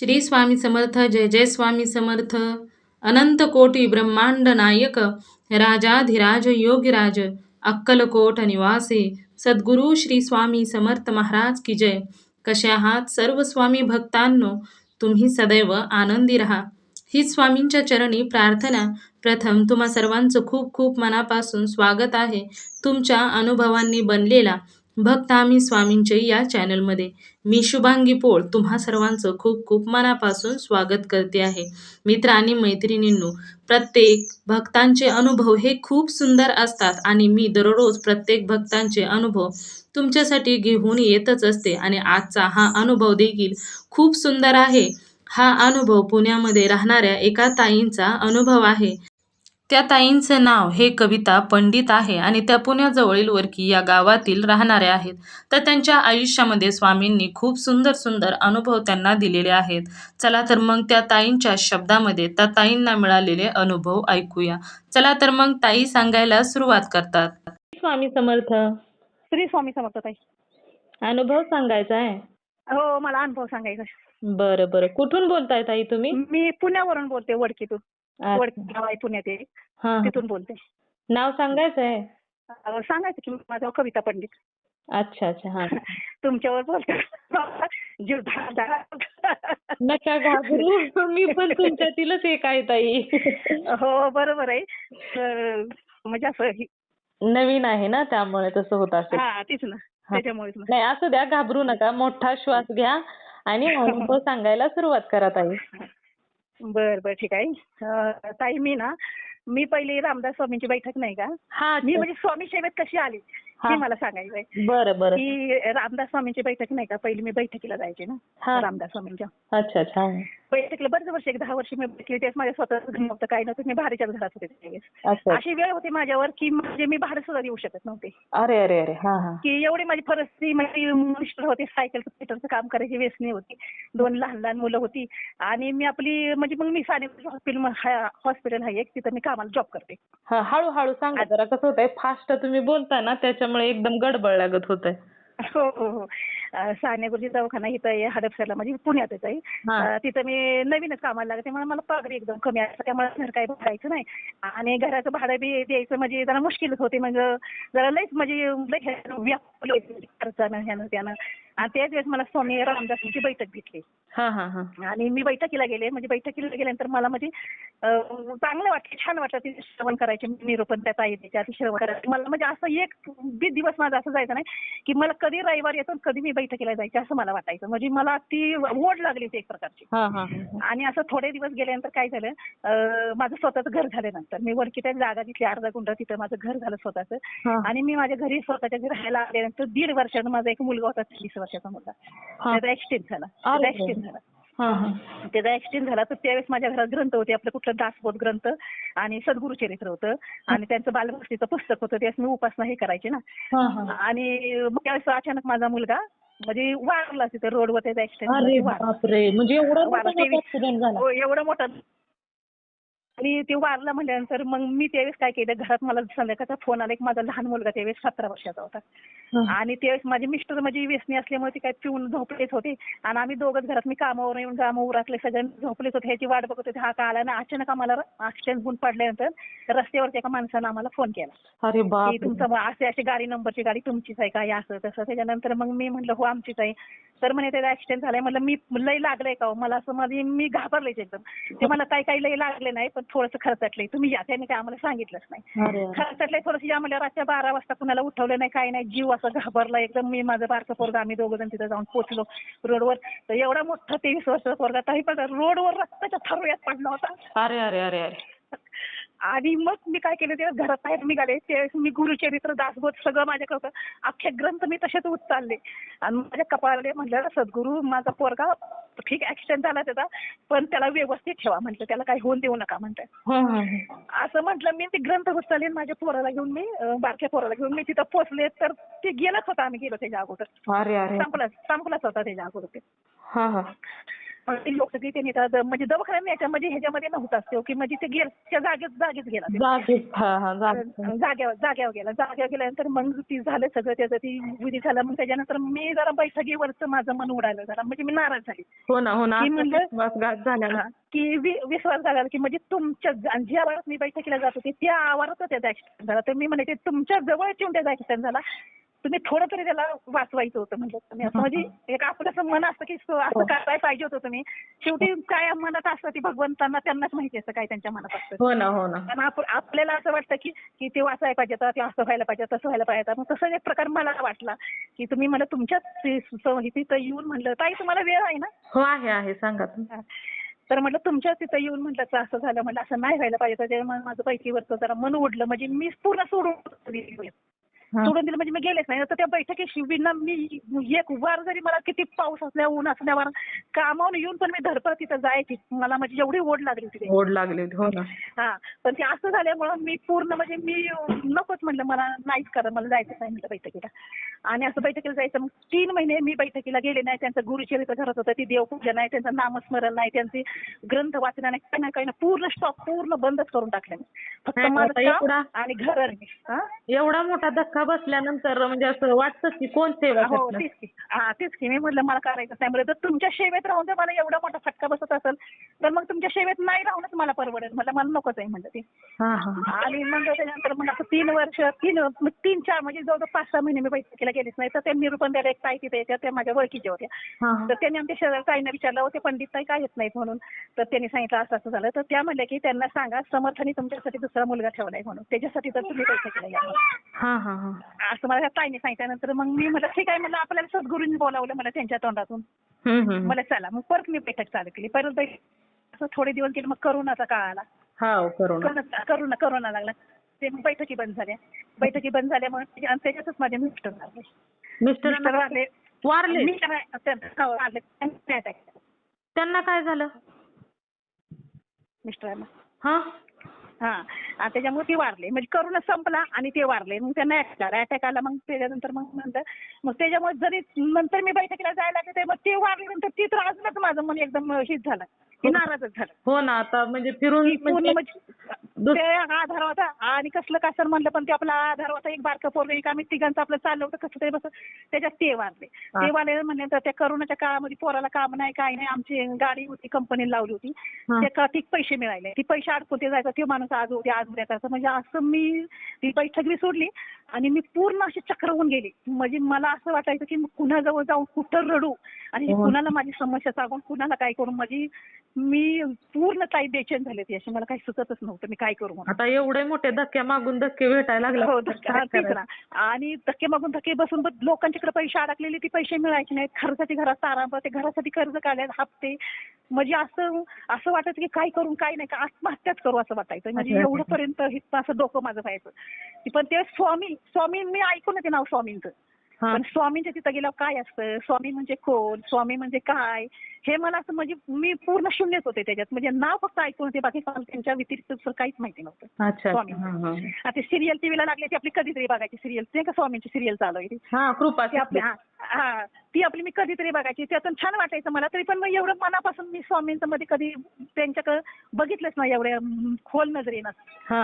श्री स्वामी समर्थ जय जय स्वामी समर्थ. अनंत कोटी ब्रह्मांड नायक राजाधिराज योगीराज अक्कलकोट निवासी सद्गुरु श्री स्वामी समर्थ महाराज की जय. कशा आहात सर्व स्वामी भक्तांनो तुम्ही सदैव आनंदी राहा. ही स्वामींच्या चरणी प्रार्थना प्रथम तुम्हा सर्वांचं खूप खूप मनापासून स्वागत आहे. तुमच्या अनुभवांनी बनलेला भक्त आम्ही स्वामींचे या चॅनलमध्ये. मी शुभांगी पोळ तुम्हा सर्वांचं खूप खूप मनापासून स्वागत करते आहे. मित्र आणि मैत्रिणींनो प्रत्येक भक्तांचे अनुभव हे खूप सुंदर असतात आणि मी दररोज प्रत्येक भक्तांचे अनुभव तुमच्यासाठी घेऊन येतच असते आणि आजचा हा अनुभव देखील खूप सुंदर आहे. हा अनुभव पुण्यामध्ये राहणाऱ्या एका ताईंचा अनुभव आहे. त्या ताईंचं नाव हे कविता पंडित आहे आणि त्या पुण्याजवळील वरकी या गावातील राहणाऱ्या आहेत. तर त्यांच्या आयुष्यामध्ये स्वामींनी खूप सुंदर सुंदर अनुभव त्यांना दिलेले आहेत. चला तर मग त्या ताईंच्या शब्दामध्ये त्या ताईंना मिळालेले अनुभव ऐकूया. चला तर मग ताई सांगायला सुरुवात करतात. स्वामी समर्थ. श्री स्वामी समर्थ ताई. अनुभव सांगायचा आहे? हो मला अनुभव सांगायचा बरं बरं. कुठून बोलताय ताई तुम्ही? मी पुण्यावरून बोलते वडकीतून. वडकी गाव आहे पुण्यात एक. तिथून बोलते. नाव सांगायचं आहे? अं, सांगायचं की माझं कविता पंडित. अच्छा अच्छा. हा. तुमच्यावर बोलते. जीव धाडा- नका घाबरू. मी पण तुमच्यातीलच एक आहे ताई. हो बरोबर आहे. तर म्हणजे असं नवीन आहे ना त्यामुळे तसं होत असेल. हा तीच ना. त्याच्यामुळेच ना. नाही असू द्या घाबरू नका. मोठा श्वास घ्या आणि सांगायला सुरुवात करा ताई. बर बर ठीक आहे. ताई मी ना मी पहिली रामदास स्वामींची बैठक नाही का? हा मी म्हणजे स्वामी सेवेत कशी आली? हा. मला सांगायचंय बरं बरं. की रामदास स्वामींची बैठक नाही का? पहिली मी बैठकीला जायचे ना. रामदास स्वामींच्या. अच्छा अच्छा. बैठकीला बरेच वर्ष एक दहा वर्ष मी बैठकी त्यावेळेस माझ्या स्वतःच घर नव्हतं काही नव्हतं. मी भाड्याच्याच घरात होते त्यावेळेस. अशी वेळ होती माझ्यावर की म्हणजे मी भाडं सुद्धा देऊ शकत नव्हते. अरे अरे अरे. की एवढी माझी परिस्थिती म्हणजे मिस्टर होते सायकल फिटरचं काम करायची व्यसनी होती. दोन लहान लहान मुलं होती. आणि मी आपली म्हणजे मग मी साने हॉस्पिटल हॉस्पिटल आहे एक तिथं मी कामाला जॉब करते. हळूहळू सांगा जरा कसं होतंय. फास्ट तुम्ही बोलताय ना त्याच्यामुळे एकदम गडबड लागत होतंय. हो हो हो. साने गुरुजी दवाखाना इथं आहे हडपसरला म्हणजे पुण्यातच आहे तिथं मी नवीनच कामाला लागते त्यामुळे मला पगार एकदम कमी आहे त्यामुळे घर काही भरायचं नाही. आणि घराचं भाडं बी द्यायचं म्हणजे जरा मुश्किलच होते म्हणजे जरा लईच म्हणजे लई होते ह्यानं त्यानं. आणि त्याच वेळेस मला स्वामी रामदासांची बैठक भेटली. हा हा हा. आणि मी बैठकीला गेले. म्हणजे बैठकीला गेल्यानंतर मला म्हणजे अं, चांगलं वाटलं छान वाटलं तिथे श्रवण करायचे. निरूपण त्या ताई त्याच्या श्रवण करायचे. मला म्हणजे असं एक बी दिवस माझा असं जायचं नाही की मला कधी रविवार येतो आणि कधी मी बैठकीला जायचे असं मला वाटायचं. म्हणजे मला ती ओढ लागली होती एक प्रकारची. हा हा हा. आणि असं थोडे दिवस गेल्यानंतर काय झालं अं, माझं स्वतःचं घर झाल्यानंतर. मी वडकीच्या जागा तिथली अर्धा गुंड तिथं माझं घर झालं स्वतःचं. हा. आणि मी माझ्या घरी स्वतःच्या घरी राहायला आल्यानंतर दीड वर्षानं माझा एक मुलगा होता वीस वर्षाचा मुलगा. त्याचा ऍक्सिडेंट झाला. त्याचा ऍक्सिडेंट झाला. त्याचा ऍक्सिडेंट झाला तर त्यावेळेस माझ्या घरात ग्रंथ होते. आपलं कुठलं दासबोध ग्रंथ आणि सद्गुरु चरित्र होतं आणि त्यांचं बालभक्तीचं पुस्तक होतं. त्यावेळेस मी उपासना हे करायचे ना. आणि मग त्यावेळेस अचानक माझा मुलगा म्हणजे वारला तिथे रोडवर त्याचा ऍक्सिडेंट म्हणजे एवढा. मोठा तेवीस- ऍक्सिडेंट झाला हो, एवढं मोठं आणि ते वारला म्हटल्यानंतर मग मी त्यावेळेस काय केलं? घरात मला संध्याकाळचा फोन आला की माझा लहान मुलगा त्यावेळेस सतरा वर्षाचा होता. आणि त्यावेळेस माझे मिस्टर म्हणजे व्यसनी असल्यामुळे ते काय पिऊन झोपलेच होते. आणि आम्ही दोघंच घरात मी कामावर येऊन कामावर उरकले सगळे झोपलेच होते. ह्याची वाट बघत होते. हा का आला ना? अचानक आम्हाला ऍक्सिडेंट होऊन पडल्यानंतर रस्त्यावरती एका माणसानं आम्हाला फोन केला. अरे की तुमचा असे अशी गाडी नंबरची गाडी तुमचीच आहे का? हे असं तसं. त्याच्यानंतर मग मी म्हटलं हो आमचीच आहे. तर म्हणे त्याचा ऍक्सिडेंट झालाय. म्हणलं मी लय लागलंय का हो? मला असं माझी मी घाबरलेच एकदम. ते मला काही काही लय लागले नाही पण थोडंसं खर्चटलंय तुम्ही या त्याने काय आम्हाला सांगितलंच नाही. खर्चटलंय थोडंसं या म्हणल्या रातच्या बारा वाजता कुणाला उठवलं नाही काही नाही जीव असं घाबरला. एकदम मी माझं बारकं पोरगं आम्ही दोघं जण तिथं जाऊन पोहोचलो रोडवर. तर एवढा मोठा तेवीस वर्षाचा पोरगा तरी पण रोडवर रक्ताच्या थरोळ्यात पडला होता. अरे अरे अरे अरे. आणि मग मी काय केलं ते घरात बाहेर निघाले. त्यावेळेस मी गुरुचरित्र दासबोध सगळं माझ्याकडे होतं. अख्खे ग्रंथ मी तसेच उचलले. आणि माझ्या कपाळाला म्हटलं सद्गुरू माझा पोरगा ठीक ऍक्सिडेंट झाला त्याचा पण त्याला व्यवस्थित ठेवा म्हटलं. त्याला काही होऊन देऊ नका म्हणतात. असं म्हटलं मी ते ग्रंथ उचलले आणि माझ्या पोराला घेऊन मी बारक्या पोराला घेऊन मी तिथं पोचले. तर ते गेलंच होतं आम्ही गेलो त्याच्या अगोदर. संपलाच संपलाच होता त्याच्या अगोदर ते. ते लोक सगळी त्यांनी आता म्हणजे दवाखान्यात न्यायच्या म्हणजे ह्याच्यामध्ये नव्हताच तो की म्हणजे ते त्या जागेत जागेच गेला ते. जाग्यावर जाग्यावर गेला. जाग्यावर गेल्यानंतर मग ती झालं सगळं त्याचं ती विधी झाला. मग त्याच्यानंतर मी जरा बैठकीवरच माझं मन उडालं जरा म्हणजे मी नाराज झाली. हो ना हो ना. म्हणलं- विश्वासघात झाला ना की वि- विश्वास झाला की म्हणजे तुमच्या आणि ज्या आवारात मी बैठकीला जात होते त्या आवारात त्याचा ऍक्सिडेंट झाला तर मी म्हणते तुमच्या जवळच येऊन त्याचा ऍक्सिडेंट झाला? तुम्ही थोडं तरी त्याला वाचवायचं होतं म्हणजे तुम्ही असं म्हणजे एक आपलं असं मन असतं की असं करायला पाहिजे होतं तुम्ही. शेवटी काय मनात असतं ती भगवंतांना त्यांनाच माहिती असतं काय त्यांच्या मनात असतं हो ना हो ना. कारण आपल्याला असं वाटतं की की ते वाचायला पाहिजे होतं, ते असं व्हायला पाहिजे तसं व्हायला पाहिजे. मग तसं एक प्रकार मला वाटला की तुम्ही मला तुमच्याच तिथं येऊन म्हणलं ताई तुम्हाला वेळ आहे ना? हो आहे आहे. सांगा हा. तर म्हटलं तुमच्याच तिथं येऊन म्हटलं तर असं झालं. म्हटलं असं नाही व्हायला पाहिजे. माझं पैकीवरचं जरा मन ओढलं. म्हणजे मी पूर्ण सोडून. हा. सोडून दिलं म्हणजे मी गेलेच नाही. तर त्या बैठकीशी विना मी एक वार जरी मला किती पाऊस असल्या ऊन असल्यावर कामावून येऊन पण मी धडपड तिथं जायची. मला म्हणजे एवढी ओढ लागली होती. ओढ लागली होती हो ना. हा. पण ते असं झाल्यामुळं मी पूर्ण म्हणजे मी नकोच म्हणलं मला नाहीच करा मला जायचं नाही म्हटलं बैठकीला. आणि असं बैठकीला जायचं मग तीन महिने मी बैठकीला गेले नाही. त्यांचं गुरुचरित्र घरात होतं ती देवपूजा नाही त्यांचं नामस्मरण नाही त्यांचे ग्रंथ वाचन नाही काही ना काही ना पूर्ण स्टॉप पूर्ण बंदच करून टाकले मी. फक्त माझं काम आणि घर? एवढा मोठा धक्का बसल्यानंतर म्हणजे असं वाटतं की कोण सेवा हो करणार? तेच की. हा तेच की. मी म्हटलं मला करायचं नाही. म्हणजे जर तुमच्या सेवेत राहून जर मला एवढा मोठा फटका बसत असेल तर मग तुमच्या सेवेत नाही राहूनच मला परवडेल. म्हटलं मला नकोच आहे म्हणलं ते. हा हा. आणि मग त्याच्यानंतर मग असं तीन वर्ष तीन मग तीन चार म्हणजे जवळजवळ पाच सहा महिने मी बैठकीला गेलेच नाही. तर त्यांनी निरूपण द्यायला एक ताई तिथे येत्या त्या माझ्या ओळखीच्या होत्या. हा. तर त्यांनी आमच्या शेजारी ताईंना विचारलं होते पंडित ताई काय येत नाहीत म्हणून. तर त्यांनी सांगितलं असं असं झालं. तर त्या म्हणल्या की त्यांना सांगा समर्थाने तुमच्यासाठी दुसरा मुलगा ठेवलाय म्हणून. त्याच्यासाठी तर तुम्ही म्हणून. हा हा हा. असं मला त्या ताईने सांगितल्यानंतर मग मी म्हटलं ठीक आहे म्हणलं आपल्याला सद्गुरूंनी बोलावलं मला त्यांच्या तोंडातून. मला चला मग परत मी बैठक चालू केली. परत बैठक असं थोडे दिवस गेले मग करोनाचा काळ आला. करोना. करोना लागला. ते मग बैठकी बंद झाल्या. बैठकी बंद झाल्यामुळे आणि त्याच्यातच माझे मिस्टर लागले मिस्टर वारले. हो, वारले. त्यांना काय झालं? मिस्टरांना. हा. हा आणि त्याच्यामुळे ते वारले. म्हणजे करोना संपला आणि ते वारले. मग त्यांना अटॅक आला. अटॅक आला मग त्याच्यानंतर मग नंतर मग त्याच्यामुळे जरी नंतर मी बैठकीला जायला लागले ते मग ते वारल्यानंतर ती तर अजूनच माझं मन एकदम हीच झालं. की नाराजच झालं. हो ना. आता म्हणजे फिरून की पूर्ण म्हणजे म्हणजे ते आधार होता. आणि कसलं काय सर म्हणलं पण ते आपला आधार होता. एक बारका पोरग एक आम्ही तिघांचं आपलं चाललं होतं. कसं तरी बस त्याच्यात ते वारले. हा. ते वारले म्हणल्यानंतर त्या करोनाच्या काळामध्ये पोराला काम नाही काय नाही. आमची गाडी होती कंपनीला लावली होती. हा. त्या ती पैसे मिळाले ती पैसे अडकून ते जायचं. ते माणूस आज उद्या आज उद्या करायचं. म्हणजे असं मी ती बैठक मी सोडली आणि मी पूर्ण अशी चक्र होऊन गेली. म्हणजे मला असं वाटायचं की कुणाजवळ जाऊन कुठं रडू आणि हो. कुणाला माझी समस्या सांगून कुणाला काय करू? माझी मी पूर्ण काही बेचैन झाले ती अशी मला काही सुचतच नव्हतं. मी काय करू आता एवढे मोठे धक्के मागून धक्के भेटायला लागले. हो आणि धक्के मागून धक्के बसून बस लोकांच्याकडे पैसे अडकलेले. ते पैसे मिळायचे नाहीत. खर्चाची घरात तारांब ते घरासाठी कर्ज काढायला हप्ते. म्हणजे असं असं वाटायचं की काय करून काय नाही. का आत्महत्याच करू असं वाटायचं. म्हणजे. एवढं पर्यंत असं डोकं माझं व्हायचं. पण ते स्वामी स्वामी मी ऐकून येते नाव स्वामींचं. पण स्वामींच्या तिथं गेल्यावर काय असतं? स्वामी म्हणजे कोण? स्वामी म्हणजे काय? हे मला असं म्हणजे मी पूर्ण शून्यच होते त्याच्यात. म्हणजे नाव फक्त ऐकून होते बाकी त्यांच्या व्यतिरिक्त दुसरं काहीच माहिती नव्हतं. स्वामी. आता सिरियल टीव्हीला लागले ती आपली कधीतरी बघायची सिरियल नाही का स्वामींची सिरियल चालू आहे ती. हा कृपा ती आपली ती आपली मी कधीतरी बघायची. त्यातून छान वाटायचं मला. तरी पण मग एवढं मनापासून मी स्वामींचं मध्ये कधी त्यांच्याकडे बघितलंच नाही एवढ्या खोल नजरेनं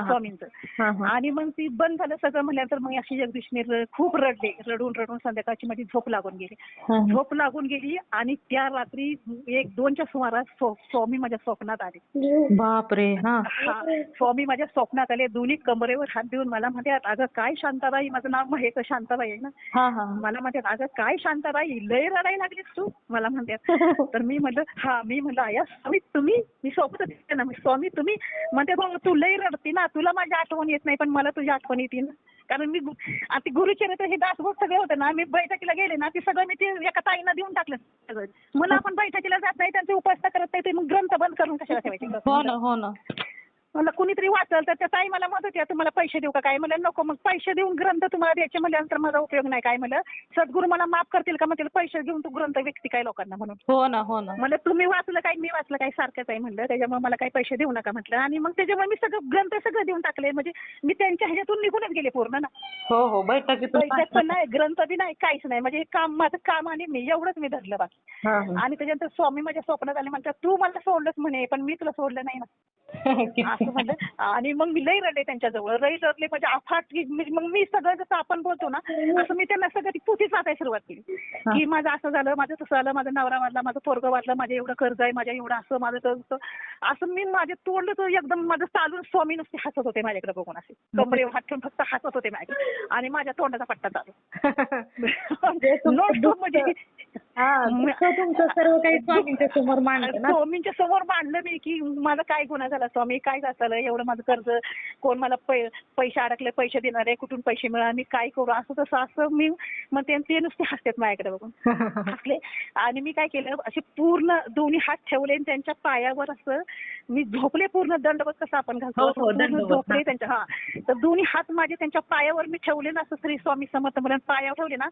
स्वामींचं. आणि मग ती बंद झालं सगळं म्हणल्यानंतर मग अशी जगदीशने खूप रडले. रडून रडून संध्याकाळची माझी झोप लागून गेली. झोप लागून गेली आणि त्या रात्री एक दोनच्या सुमारास स्व- स्वामी माझ्या स्वप्नात आले. बापरे हा. हा स्वामी माझ्या स्वप्नात आले. दोन्ही कमरेवर हात देऊन मला म्हणतात अगं काय शांताबाई? माझं नाव महेश शांताबाई आहे ना? हा हा. मला म्हणतात अगं काय शांताबाई? लय रडायला लागलीस तू? मला म्हणतात तर मी म्हणलं हा मी म्हणलं आया स्वामी तुम्ही? मी सोबत ना स्वामी तुम्ही? म्हणते "हो, तू लय रडती ना. तुला माझी आठवण येत नाही पण मला तुझी आठवण येते ना. कारण मी आता ते गुरुचरित्र हे दासबोध सगळे होते ना मी बैठकीला गेले ना ते सगळं मी ते एका ताईंना देऊन टाकलं सगळं. मला आपण बैठकीला जात नाही त्यांचे उपासना करत नाही ते मग ग्रंथ बंद करून कशाला ठेवायचे? हो ना हो ना. मला कुणीतरी वाचल तर त्या ताई मला मदत आहे तुम्हाला पैसे देऊ का काय? म्हणलं नको मग पैसे देऊन ग्रंथ तुम्हाला द्यायचे म्हणल्यानंतर माझा उपयोग नाही काय म्हणलं. सद्गुरू मला माफ करतील का म्हणतील पैसे घेऊन तू ग्रंथ व्यक्ती काय लोकांना म्हणून? हो ना हो ना. म्हणलं तुम्ही वाचलं काय मी वाचलं काय सारखंच आहे म्हणलं. त्याच्यामुळे मला काही पैसे देऊ नका म्हटलं. आणि मग त्याच्यामुळे मी सगळं ग्रंथ सगळं देऊन टाकले. म्हणजे मी त्यांच्या ह्याच्यातून निघूनच गेले पूर्ण ना. हो हो बैठकीतून पैशात पण नाही ग्रंथ बी नाही काहीच नाही. म्हणजे हे काम माझं काम आणि मी एवढंच मी धरलं बाकी. हा, हा. आणि त्याच्यानंतर स्वामी माझ्या स्वप्नात आले म्हणतात तू मला सोडलंच म्हणे पण मी तुला सोडलं नाही ना. असं आणि मग मी लई रडले त्यांच्याजवळ. लई रडले म्हणजे अफाट मग मी सगळं जसं आपण बोलतो ना असं मी त्यांना सगळं ती पुथीच वाचायला सुरुवात केली. की माझं असं झालं माझं तसं झालं माझा नवरा वाढला माझं पोरगं वाढलं माझं एवढं कर्ज आहे माझ्या एवढं असं माझं तसं असं मी माझे तोंड तर एकदम माझं चालून स्वामी नुसते हसत होते माझ्याकडे बघून असे. कमरे हात ठेवून फक्त हसत होते माझ्याकडे. आणि माझ्या तोंडाचा पट्टा चालू. म्हणजे हा दुःख तुमचं सर्व काही स्वामींच्या समोर मांडलं मी की माझा काय गुन्हा झाला स्वामी काय झालं एवढं माझं कर्ज कोण मला पैसे अडकले पैसे देणार आहे कुठून पैसे मिळणार मी काय करू असं तसं असं मी मग ते ते नुसते हसतात माझ्याकडे बघून. हसले. आणि मी काय केलं असे पूर्ण दोन्ही हात ठेवले आणि त्यांच्या पायावर असं मी झोपले पूर्ण दंडवत कसं आपण घालतो हो, हो, झोपले. त्यांच्या हा. तर दोन्ही हात माझे त्यांच्या पायावर मी ठेवले ना असं श्री स्वामी समर्थ पायावर ठेवले ना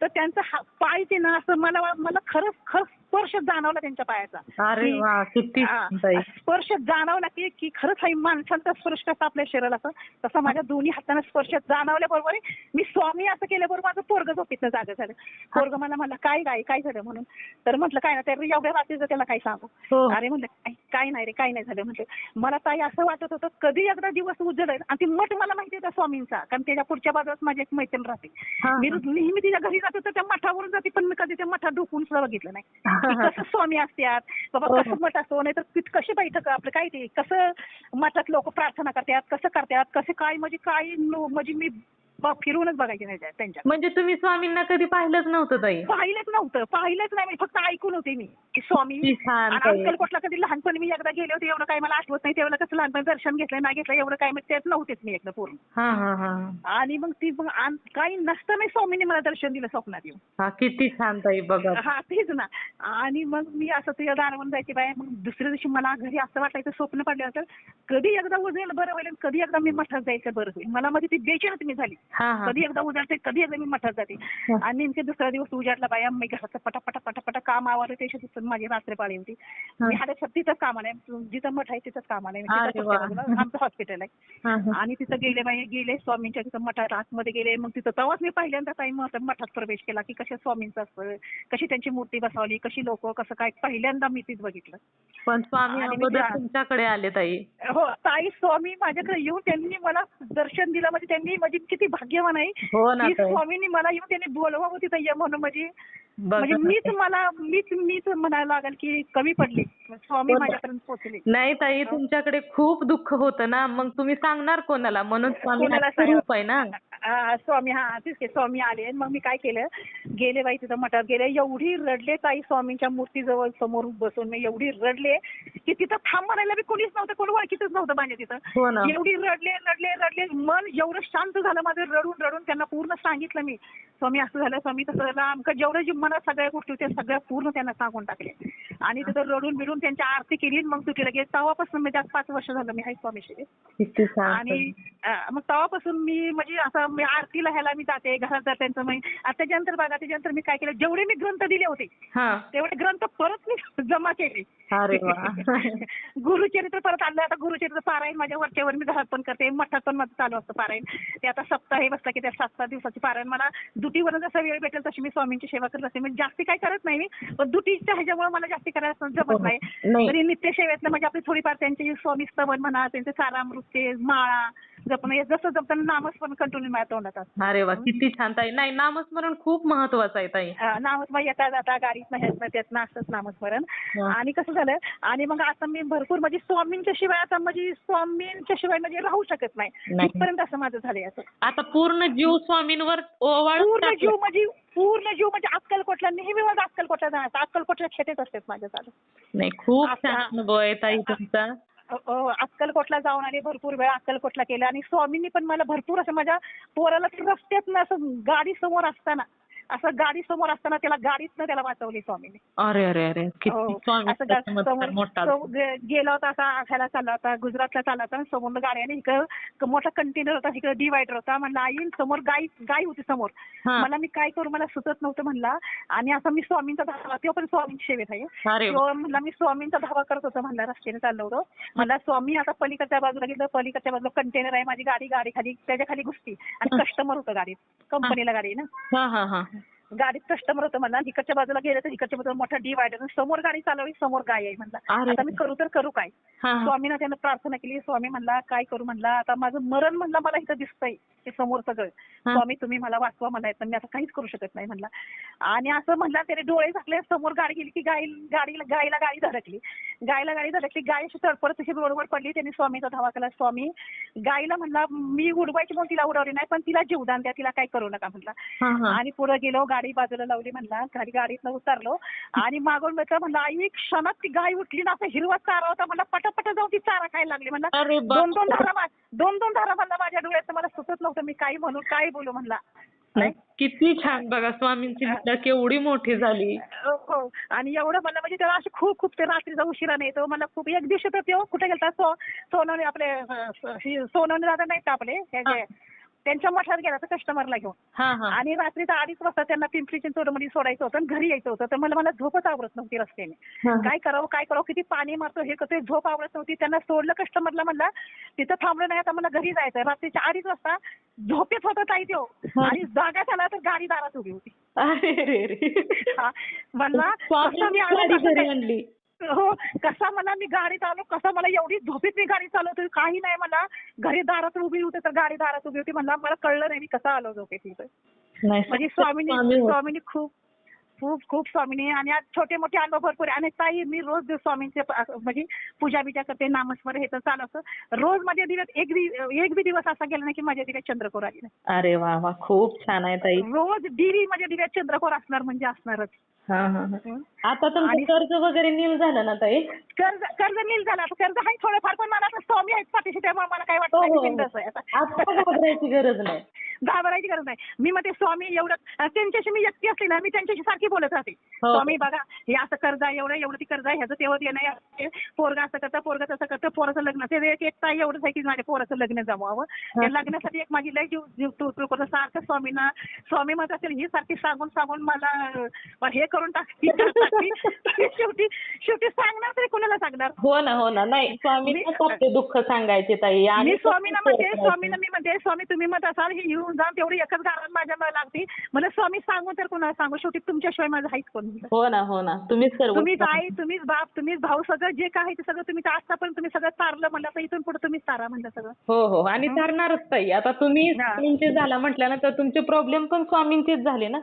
तर त्यांचा पाय ते ना असं मला मला खरंच खरंच स्पर्श जाणवला त्यांच्या पायाचा. अरे की- वा किती हा, ताई. स्पर्श जाणवला की की खरंच हा माणसांचा स्पर्श कसा आपल्या शरीराला असं तसा माझ्या दोन्ही हाताने स्पर्श जाणवल्याबरोबर मी स्वामी असं केल्याबरोबर माझं पोरग झोपीतनं जागा झालं. पोरग मला म्हणलं काय काय काय झालं म्हणून? तर म्हटलं काय ना तर एवढ्या रात्रीचं त्याला काय सांगू? हो. अरे म्हणलं काय काय नाही रे काय नाही झालं. म्हटलं मला ताई असं वाटत होतं कधी एकदा दिवस उजळेल आणि ती मठ मला माहिती आहे त्या स्वामींचा कारण त्याच्या पुढच्या बाजूलाच माझी एक मैत्रीण राहते. हा, मी नेहमी तिच्या घरी जातो तर त्या मठावरून जाते पण मी कधी त्या मठात डोकून सुद्धा बघितलं नाही. कसं स्वामी असतात बाबा हो, हो. कसं मठ असतो? नाही तर कशी बैठक आपलं? काय ते? कसं मठात लोक प्रार्थना करतात? कसं करतात? कसं काय? म्हणजे काय? म्हणजे मी ब- फिरूनच बघायचे नाही त्या- त्यांच्या म्हणजे तुम्ही स्वामींना कधी पाहिलंच नव्हतं ताई? पाहिलंच नव्हतं पाहिलंच नाही. मी फक्त ऐकून होते मी की स्वामी किती छान आणि ताई. अक्कलकोटला कधी लहानपणी मी एकदा गेले होते एवढं काय मला आठवत नाही तेवढं कसं लहानपणी दर्शन घेतलं नाही घेतलं एवढं काय मी त्यात नव्हतेच मी एकदा पूर्ण. हा हा हा. आणि मग ती मग आन- काही नसताना स्वामीने मला दर्शन दिलं स्वप्नात येऊन. हा किती छान ताई बघा. हा तेच ना. आणि मग मी असं तुझ्या दारावरून जायची बाय मग दुसऱ्या दिवशी मला घरी असं वाटायचं स्वप्न पडलं तर कधी एकदा उजेल बरं होईल आणि कधी एकदा मी मठात जायचं बरं होईल. मला मध्ये ती बेचैनच मी झाली. कधी एकदा उजाडते कधी एकदा मी मठात जाते. आणि नेमके दुसरा दिवस उजाडला बाया मी घराचं पटापटा पटापटा काम आवरलं त्याच्या माझी रात्र पाळी होती. मी हाडे तिथंच कामाला आहे जिथं मठ आहे तिथंच कामाला आहे. आमचं हॉस्पिटल आहे. आणि तिथं गेले बाई गेले स्वामींच्या तिथं मठात आतमध्ये गेले. मग तिथं तेव्हाच मी पहिल्यांदा काही मठ मठात प्रवेश केला की कशा स्वामींचं असतं कशी त्यांची मूर्ती बसवली कशी लोक कसं काय पहिल्यांदा मी तीच बघितलं. पण स्वामी तुमच्याकडे आले ताई. हो ताई स्वामी माझ्याकडे येऊन त्यांनी मला दर्शन दिलं म्हणजे त्यांनी म्हणजे किती भाग्यवान आहे. हो ना की स्वामींनी मला येऊन त्यांनी बोलवावं तिथं ये म्हणून म्हणजे. म्हणजे मीच मला मीच मीच म्हणायला लागेल की कमी पडली. स्वामी हो. माझ्यापर्यंत पोहोचले. नाही ताई तुमच्याकडे खूप दुःख होतं ना. मग तुम्ही सांगणार कोणाला? म्हणून स्वामी हा आहे ना. हा, स्वामी हा तेच की स्वामी आले. मग मी काय केलं? गेले बाई तिथं मठात. गेले. एवढी रडले ताई स्वामींच्या मूर्तीजवळ समोर बसून. मी एवढी रडले की तिथं थांब म्हणायला बी कोणीच नव्हतं. कोणी ओळखीतच नव्हतं माझ्या तिथं. हो एवढी रडले रडले रडले. मन एवढं शांत झालं. माझं रडून रडून त्यांना पूर्ण सांगितलं मी. स्वामी असं झालं स्वामी तसं झालं. आमचं जेवढं जी मनात सगळ्या गोष्टी होत्या सगळ्या पूर्ण त्यांना सांगून टाकले. आणि तिथं रडून बिडून त्यांची आरती केली मग तुझी लगेच तेव्हापासून म्हणजे आज पाच वर्ष झालं मी स्वामीशी. किती छान. आणि मग तेव्हापासून मी म्हणजे असं मी आरतीला ह्याला मी जाते घरात जाते त्यांचं मी त्याच्यानंतर बघा त्याच्यानंतर मी काय केलं जेवढे मी ग्रंथ दिले होते तेवढे ग्रंथ परत मी जमा केले. गुरुचरित्र परत आणलं. आता गुरुचरित्र पारायण माझ्या वरच्यावर मी घरात पण करते. मठात पण माझं चालू असतं पारायण. ते आता सप्ताह हे बसला की त्या सात सात दिवसाची पारायण. मला दुटीवर जसा वेळ भेटेल तशी मी स्वामींची सेवा करत असते. म्हणजे जास्ती काय करत नाही मी पण दुटीच्या ह्याच्यामुळे मला जास्ती करायला जमत नाही. नाही. तरी नित्यसेवेतनं म्हणजे आपली थोडीफार त्यांचे स्वामी स्तवन म्हणा त्यांचे सारामृत्य माळा जपणं हे जसं जपताना नामस्मरण कंटिन्यू माझ्या तोंडात असतं. अरे वा किती छान ताई. नाही नामस्मरण खूप महत्वाचं आहे ताई. नामस्मरण येता जाता गाडीत ह्यातनं त्यातनं असतंच नामस्मरण. हा. आणि कसं झालं आणि मग आता मी भरपूर म्हणजे स्वामींच्या शिवाय आता म्हणजे स्वामींच्या शिवाय म्हणजे राहू शकत नाही. नाही. इथपर्यंत असं माझं झालंय असं. आता पूर्ण जीव स्वामींवर ओवाळून पूर्ण. जीव म्हणजे पूर्ण जीव म्हणजे अक्कलकोटला नेहमी माझा अक्कलकोटला जायचं अक्कलकोटला खेटेच असतात माझ्या चालू नाही खूप आता- छान अनुभव आहे ताई तुमचा. अक्कलकोटला जाऊन आले भरपूर वेळा अक्कलकोटला केलं. आणि स्वामींनी पण मला भरपूर असं माझ्या पोराला ते रस्त्यातनं असं गाडी समोर असताना असं गाडी समोर असताना त्याला गाडीतनं त्याला वाचवली स्वामीने. अरे अरे अरे हो. गेला होता असा ह्याला चालला होता गुजरातला चालला होता समोर गाड्याने इकडं मोठा कंटेनर होता इकडे डिवायडर होता. म्हणला आई समोर गाय गाय होती समोर. मला मी काय करू? मला सुचत नव्हतं म्हणला. आणि असं मी स्वामींचा धावा तो पण स्वामींची सेवेत आहे. म्हणला मी स्वामींचा धावा करत होतो. म्हणला रस्त्याने चाललो होतो. मला स्वामी आता पलीकडच्या बाजूला गेलं. पलीकडच्या बाजूला कंटेनर आहे माझी गाडी गाडी खाली त्याच्याखाली घुसती आणि कस्टमर होतं गाडीत. कंपनीला गाडी आहे ना. गाडीत कस्टमर होतं म्हणला इकडच्या बाजूला गेलं तर इकडच्या बाजूला मोठा डिवायडर समोर गाडी चालवली समोर गाय आहे म्हणला. आता मी करू तर करू काय? हा हा. स्वामीनं त्यानं प्रार्थना केली स्वामी म्हणला काय करू? म्हणला आता माझं मरण म्हणला मला इथं दिसतंय ते समोर सगळं. हा. स्वामी तुम्ही मला वाचवा येतं मी आता काहीच करू शकत नाही म्हणला. आणि असं म्हणला त्याने डोळे झाकले समोर गाडी गेली की गाई गाडीला गायला गाडी धडकली. गायला गाडी धडकली गाय अशी तडपडत तशी रोडवर पडली त्यांनी स्वामीचा धावा केला. स्वामी गायला म्हणला मी उडवायची म्हणून तिला उडवली नाही पण तिला जीवदान द्या तिला काय करू नका म्हणला. हा हा. आणि पुढे गेलो गाडी बाजूला लावली म्हणला गाडी गाडीतनं उतरलो. आणि मागून म्हटलं म्हणलं आई क्षणात ती गाय उठली ना असं हिरवा चारा होता. म्हणला पटापट जाऊन ती चारा खायला लागली. म्हणला दोन दोन धारा मा- दोन दोन धारा म्हणला माझ्या डोळ्यात मला सुचत नव्हतं मी काही म्हणू काय बोलू म्हणला. नाही, किती छान बघा स्वामींची केवढी मोठी झाली. हो हो. आणि एवढं म्हणलं म्हणजे त्याला असे खूप खूप ते रात्रीचा उशिरा नाही तो मला खूप एक दिवशी तर तो कुठे गेलता? सो सोनवणे आपले अं, स- सोनवणे दादा नाहीत का आपले? हे जे त्यांच्या मठात गेला तर कस्टमरला घेऊन. आणि रात्रीचा अडीच वाजता त्यांना पिंपरी चिंचवडमध्ये सोडायचं होतं घरी यायचं होतं. तर मला मला झोपच आवडत नव्हती रस्त्याने. काय करावं काय करावं किती पाणी मारतो हे करतोय झोप आवडत नव्हती. त्यांना सोडलं कस्टमरला म्हणला तिथं थांबलं नाही आता मला घरी जायचंय रात्रीच्या अडीच वाजता झोपेत होता ताई हा. आणि जागा झाला तर गाडी दारात उभी होती. म्हणला हो कसा मला मी गाडीत आलो कसा मला एवढी झोपेत मी गाडी चालवते काही नाही मला. घरी दारात उभी होती तर गाडी दारात उभी होती. म्हणला मला कळलं नाही मी कसा आलो झोपेत तिथं म्हणजे स्वामीनी. स्वामीनी खूप खूप खूप स्वामीनी आणि आज छोटे मोठे अनुभव भरपूर. आणि ताई मी रोज स्वामींचे म्हणजे पूजा बिजा करते नामस्मरण हे तर चालू असतं. रोज माझ्या दिवस एक एक बी दिवस असा गेला नाही की माझ्या दिव्यात चंद्रकोर आली नाही. अरे वा वा खूप छान आहे ताई. रोज दिवी माझ्या दिव्यात चंद्रकोर असणार म्हणजे असणारच. आता तुमचं कर्ज वगैरे नील झालं ना ताई? कर्ज कर्ज नील झालं. आता कर्ज आहे थोडंफार पण मला स्वामी आहेत पाठीशी त्यामुळे मला काय वाटत हो, हो, गरज नाही. घाबरायची गरज नाही. मी मग ते स्वामी एवढं त्यांच्याशी मी एकटी असली ना मी त्यांच्याशी सारखी बोलत राहते. हो. स्वामी बघा हे असं कर्ज आहे एवढं एवढं ती कर्ज आहे ह्याचं तेवढं देणं आहे पोरगा असं करतं पोरगा तसं करतं पोराचं लग्न ते एक ताई एवढंच आहे की माझ्या पोराचं लग्न जमवावं. त्या लग्नासाठी एक माझी लय जीव जीव टू करतो. सारखं स्वामींना स्वामी म्हणत असेल ही सारखी सांगून सांगून मला हे करून टाकते. शेवटी शेवटी सांगणार तरी कोणाला सांगणार? हो ना हो ना. नाही स्वामी दुःख सांगायचे ताई. आणि मी स्वामींना म्हणते स्वामींना मी म्हणते स्वामी तुम्ही म्हणत असाल हे येऊन जाऊन तेवढी एकच गारात माझ्या मला लागते. मला स्वामी सांगून तर कोणाला सांगू? शेवटी तुमच्याशिवाय माझं हाईच कोण. हो ना हो ना. तुम्हीच सर्व तुम्हीच आई तुम्हीच बाप तुम्हीच भाऊ सगळं जे काय आहे ते सगळं तुम्ही आतापर्यंत तुम्ही सगळं तारलं म्हणलं तर इथून पुढे तुम्हीच तारा म्हणलं सगळं. हो हो. आणि ठरणारच ताई. आता तुम्ही हा. तुमचे झाला म्हटल्यानंतर तुमचे प्रॉब्लेम पण स्वामींचेच झाले ना?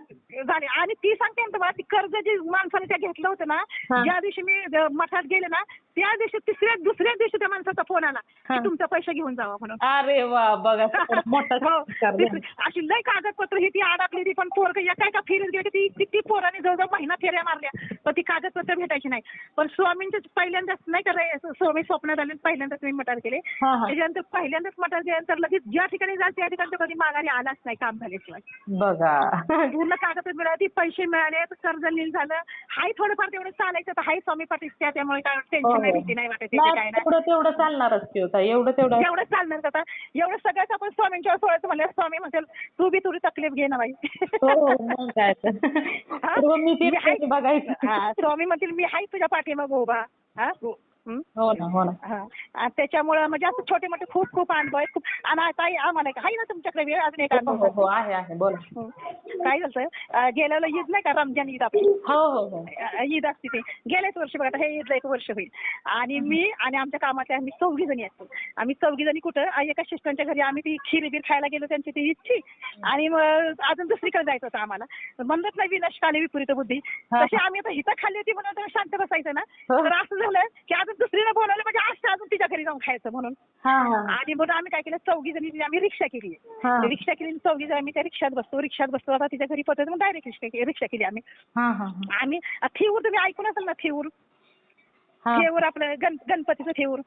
झाले. आणि ती सांगते ना तुम्हाला ती कर्ज जी माणसाने त्या घेतलं होतं ना हा. ज्या दिवशी मी अ, मठात गेले ना त्या दिवशी तिसऱ्या दुसऱ्या दिवशी त्या माणसाचा फोन आला हा. की तुमचे पैसे घेऊन जावा म्हणून. अरे वा बघा. मोठा हो. अशी लय कागदपत्र ही ती अडकली ती पण पोरग एका एका फेरीत गेली ती किती पोराने जवळजवळ महिना फेऱ्या मारल्या. पण ती कागदपत्र भेटायची नाही. पण स्वामींचे पहिल्यांदाच नाही का स्वामी स्वप्नात आले पहिल्यांदाच मी मटार केले. हा, हा. त्याच्यानंतर पहिल्यांदाच मटार केल्यानंतर लगेच ज्या ठिकाणी जाल त्या ठिकाणी कधी माघारी आलाच नाही काम झाल्याशिवाय. बघा. पूर्ण कागदपत्र मिळाली पैसे मिळाले कर्ज नील झालं. हाय थोडंफार तेवढं चालायचं तर हाय स्वामी त्या त्यामुळे काय हो, टेन्शन नाही हो. भीती नाही वाटत काय नाही. तेवढं चालणारच एवढं तेवढं एवढं चालणार का आता? एवढं सगळ्याच आपण स्वामींच्यावर सोडायचं म्हणलं स्वामी म्हणतील तू बी तुझी तकलीफ घे ना बाई. हो. हा? मी आहे- बघायचं. हा, स्वामी म्हणतील मी आहे तुझ्या पाठीमाग उभा. हा. हं? हो ना. ना. आणि त्याच्यामुळं म्हणजे असं छोटे मोठे खूप खूप अनुभव आहेत. खूप आणि आता आम्हाला आहे ना तुमच्याकडे वेळ? अजून एक हो अनुभव हो, आहे आहे. बोला. काय झालं अं, गेलेलं ईद नाही का? रमजान ईद आपली? हो हो हो. ईद असते ते. गेल्याच वर्षी बघा आता हे ईदला एक वर्ष होईल. आणि मी आणि आमच्या कामातल्या आम्ही चौघी जणी असतो. आम्ही चौघी जणी कुठं? एका शिष्टांच्या घरी आम्ही ती खीर बीर खायला गेलो त्यांची ती ईदची आणि मग अजून दुसरीकडे जायचं होतं आम्हाला. म्हणत नाही विनाशकाले विपरीत बुद्धी. तशी आम्ही आता हिथं खाल्ली होती म्हणून तर शांत बसायचं ना. तर असं झालं की अजून दुसरीला बोलावलं म्हणजे आज अजून तिच्या घरी जाऊन खायचं म्हणून. आणि म्हणून आम्ही काय केलं चौघी जणी आम्ही रिक्षा केली. रिक्षा केली चौघी जण आम्ही त्या रिक्षात बसतो. रिक्षात बसतो आता तिच्या घरी पोहोचतो मग डायरेक्ट रिक्षा रिक्षा केली आम्ही. आम्ही थेऊर तुम्ही ऐकून असेल ना थेऊर? हा. थेऊर आपलं गण गणपतीचं थेऊर.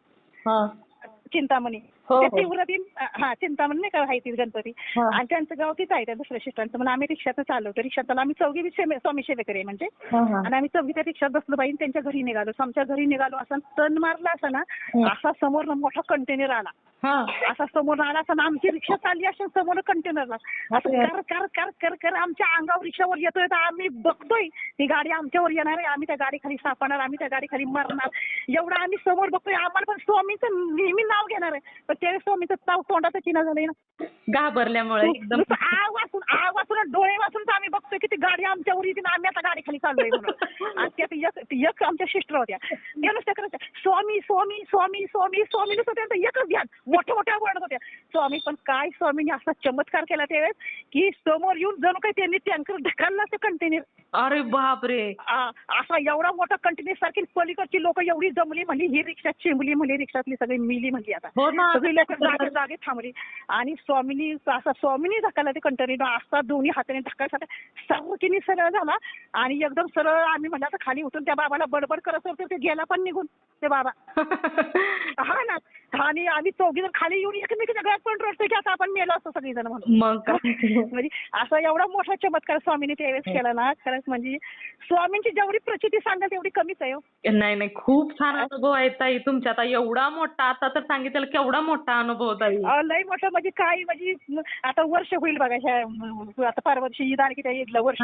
चिंतामणी. ते हो. तीव्रती हा चिंतामणी नाही का ती गणपती हा. आणि त्यांचं गाव तिथं आहे त्या दुसऱ्या शिष्टांचं म्हणून आम्ही रिक्षातच चालवतो रिक्षात आम्ही चौघी स्वामी सेवेकरी आहे म्हणजे हा, हा. आणि आम्ही चौघी त्या रिक्षात बसलो बाई त्यांच्या घरी निघालो आमच्या घरी निघालो असं टर्न मारला असा ना हं. असा समोर मोठा कंटेनर आला हा. असा समोर आला असं आमची रिक्षा चालली असेल समोर कंटेनरला असं. कर कर कर कर कर आमच्या अंगावर रिक्षावर येतोय तर आम्ही बघतोय ही गाडी आमच्यावर येणार आहे आम्ही त्या गाडीखाली सापडणार आम्ही त्या गाडीखाली मरणार एवढं आम्ही समोर बघतोय आम्हाला पण स्वामीचं नेहमी नाव घेणार आहे पण ते स्वामीचं नाव तोंडाचं चिन्ह झालंय ना. घाबरल्यामुळे एकदम. नुसतं आग वाचून आग वाचून आणि डोळे वाचून तर आम्ही बघतोय की ती गाडी येते आणि आम्ही आता गाडीखाली चाललोय म्हणून. आणि त्यात एक एक आमच्या सिस्टर होत्या. त्या नुसत्या करायच्या स्वामी स्वामी स्वामी स्वामी स्वामी नुसतं त्यांचं एकच ध्यान. मोठ्या मोठ्या वर्ड होत्या. स्वामी पण काय स्वामीने असा चमत्कार केला त्यावेळेस की समोर येऊन जणू काही त्यांनी टँकर ढकलला ते कंटेनर अरे बापरे. असा एवढा मोठा कंटेनर सारखी पलीकडची लोक एवढी जमली म्हणली ही रिक्षा चिंबली म्हणली रिक्षातली सगळी मिली म्हणली आता. हो ना. सगळी लोक जागे जागे थांबली. आणि स्वामीनी असा स्वामीनी धक्काला ते कंटेनर असा दोन्ही हाताने धक्का सारखीने सरळ झाला आणि एकदम सरळ आम्ही म्हणलं आता खाली उतरून त्या बाबाला बडबड करत होतो ते गेला पण निघून ते बाबा. हा ना. आणि आम्ही चौघी जण खाली येऊन एकमेकीच्या गळ्यात पण रडतोय की आता आपण मेलो असतो सगळीजण म्हणून. मग म्हणजे असा एवढा मोठा चमत्कार स्वामीने त्यावेळेस केला ना खरंच म्हणजे स्वामींची जेवढी प्रचिती सांगाल तेवढी कमीच आहे हो. नाही नाही खूप छान अनुभव आहे ताई तुमच्या आता एवढा मोठा आता तर सांगितलं केवढा मोठा अनुभव ताई. अहो, लय मोठं म्हणजे काय म्हणजे आता वर्ष होईल बघा ह्या आता पार्वती ईद आली की त्या ईदला वर्ष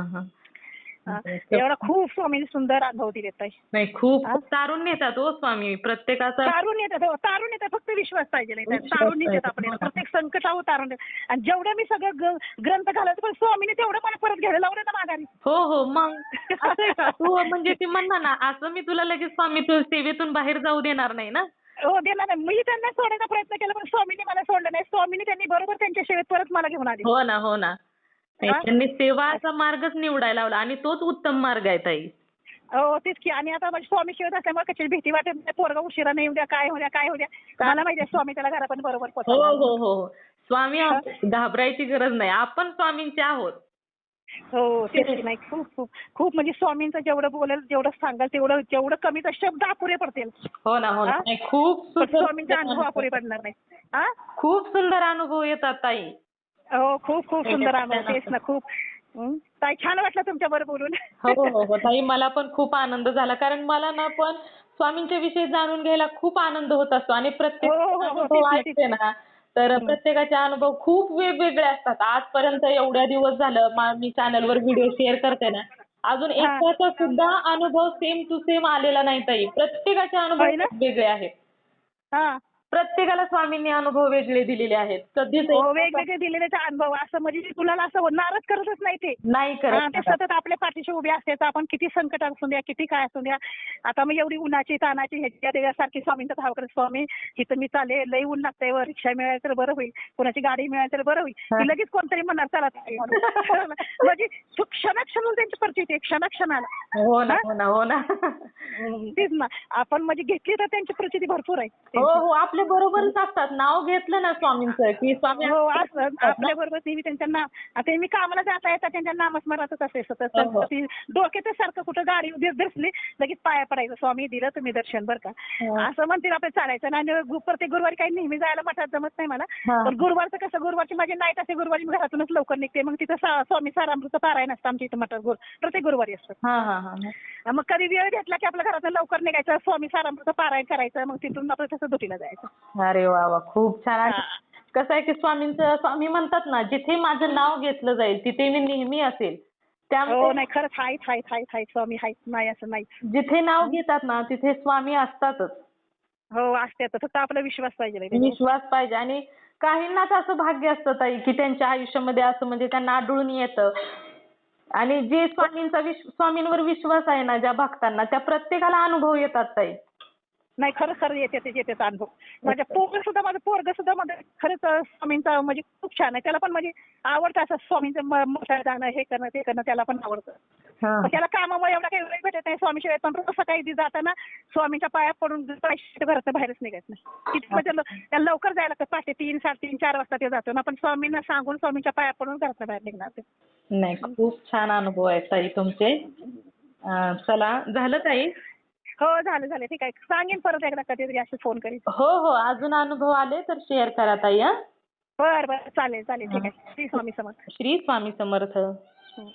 हा. एवढा खूप स्वामीने सुंदर अनुभव दिलेत ताई. नाही खूप तारून नेतात हो स्वामी. प्रत्येकाचा तारून येतात हो, तारून येतात फक्त विश्वास पाहिजे तारून पाहिजे. आपल्याला प्रत्येक संकटावर तारून आणि जेवढं मी सगळं ग्रंथ घालायचं पण स्वामीने तेवढं मला परत घ्यायला लावलं ना माघारी. हो हो. मग असं का? तू म्हणजे ती म्हणणार ना असं मी तुला लगेच स्वामी तू सेवेतून बाहेर जाऊ देणार नाही ना? हो दिला नाही. मी त्यांना सोडायचा प्रयत्न केला पण स्वामीने मला सोडलं नाही. स्वामीने त्यांनी बरोबर त्यांच्या सेवेत परत मला घेऊन आले. हो ना हो ना. नाही? त्यांनी सेवाचा मार्गच निवडायला लावला आणि तोच उत्तम मार्ग आहे ताई. हो तेच की. आणि आता म्हणजे स्वामी शिवत असल्यामुळे कशी भीती वाटत नाही पोरगा उशिरा नाही उद्या काय होद्या काय होद्या मला माहिती आहे स्वामी त्याला घरापर्यंत बरोबर हो. हो हो हो. स्वामी आहोत. घाबरायची गरज नाही. आपण स्वामींचे आहोत. हो तेच की. नाही खूप खूप खूप म्हणजे स्वामींचं जेवढं बोलेल जेवढं सांगाल तेवढं जेवढं कमी तर शब्द अपुरे पडतील. हो ना हो ना. हा? नाही, खूप पण स्वामींचे अनुभव सुंदर अपुरे पडणार नाही. हा? खूप सुंदर अनुभव येतात ताई. हो खूप खूप सुंदर अनुभव तेच ना खूप. हं. ताई छान वाटलं तुमच्या बरोबर बोलून. हो हो हो ताई मला पण खूप आनंद झाला. कारण मला ना पण स्वामींच्या विषयी जाणून घ्यायला खूप आनंद होत असतो. आणि प्रत्येक हो, हो, हो, अनुभव तेच ना, ऐकते ना तर प्रत्येकाचे अनुभव खूप वेगवेगळे असतात. आजपर्यंत एवढ्या दिवस झालं मा- मी चॅनलवर व्हिडिओ शेअर करते ना अजून हा. एकाचा सुद्धा अनुभव सेम टू सेम आलेला नाही ताई. प्रत्येकाचे अनुभव होय ना? वेगळे आहेत. हा. प्रत्येकाला स्वामींनी अनुभव वेगळे दिलेले आहेत. कधीच हो वेगवेगळे दिलेले ते अनुभव. असं म्हणजे कुणाला असं नाराज करतच नाही ते. नाही हा, करत. ते सतत आपल्या पाठीशी उभे असते. तर आपण किती संकट असू द्या किती काय असू द्या. आता मग एवढी उन्हाची तानाची ह्याच्या त्याच्यासारखी स्वामींचा धाव करत स्वामी इथं मी चाले लई ऊन लागतंय वर. रिक्षा मिळाली तर बरं होईल. कोणाची गाडी मिळाली तर बरं होईल. हा. की लगेच कोणतरी म्हणणार चला ताई म्हणून. म्हणजे तो क्षणाक्षणाला त्यांची परिचिती आहे. क्षणाक्षणाला. हो ना हो? ना हो ना. तेच ना. आपण म्हणजे घेतली तर त्यांची प्रचिती भरपूर आहे. हो हो. आपल्या बरोबरच असतात. नाव घेतलं ना स्वामींचं की स्वामी हो असं आपल्या बरोबर नेहमी त्यांच्या नाम आता मी कामाला जाता येता त्यांच्या नामस्मरणातच असे सतत हो, हो. ती डोक्यातच सारखं कुठं गाडी उभी दिसली लगेच पाया पडायचं स्वामी दिलं तुम्ही दर्शन बरं का. हो. असं म्हणते आपलं चालायचं. आणि प्रत्येक गुरुवारी काही नेहमी जायला मठात जमत नाही मला. पण गुरुवारचं कसं गुरुवारची माझी नाईट असते गुरुवारी मी घरातूनच लवकर निघते. मग तिथं स्वामी सारामृत पारायण असतं आमच्या इथं मठात गुरु प्रत्येक गुरुवारी असतं. मग कधी वेळ घेतला की आपल्या घरातून लवकर निघायचं स्वामी सारामृत पारायण करायचं मग तिथून आपलं तसं दुटीला जायचं. अरे वा वा खूप छान. कसं आहे की स्वामींचं स्वामी म्हणतात ना जिथे माझं नाव घेतलं जाईल तिथे मी नेहमी असेल. हो नाही खरंच स्वामी नाही असं नाही. जिथे नाव घेतात ना तिथे स्वामी असतातच. हो असते आता फक्त आपला विश्वास पाहिजे. विश्वास पाहिजे. आणि काहींनाच असं भाग्य असतं ताई की त्यांच्या आयुष्यामध्ये असं म्हणजे त्यांना आढळून येतं. आणि जे स्वामींचा विश्व स्वामींवर विश्वास आहे ना ज्या भक्तांना त्या प्रत्येकाला अनुभव येतात ताई. नाही खरं खरं येते ते येते अनुभव. माझ्या पोरग सुद्धा माझं पोरग सुद्धा माझं खरंच स्वामींचा म्हणजे खूप छान आहे. त्याला पण म्हणजे आवडतं असं स्वामींचं मोठं जाणं हे करणं ते करणं त्याला पण आवडतं. त्याला कामामुळे एवढा काही वेळ भेटत नाही स्वामी शिवाय पण रोज सकाळी ती जाताना स्वामींच्या पाया पडून घरात बाहेरच निघत नाही. किती म्हणजे लवकर जायला लागतं. पहाटे तीन साडेतीन चार वाजता ते जातो ना. पण स्वामींना सांगून स्वामींच्या पाया पडून घरात बाहेर निघणार ते. नाही खूप छान अनुभव आहेत ताई तुमचे. चला झालं ताई? हो झालं झालं. ठीक आहे. सांगेन परत एकदा कधीतरी असे फोन करीन. हो हो. अजून अनुभव आले तर शेअर करा ताई हा. बरं बरं. चालेल चालेल. ठीक आहे. श्री स्वामी समर्थ. श्री स्वामी समर्थ. हं.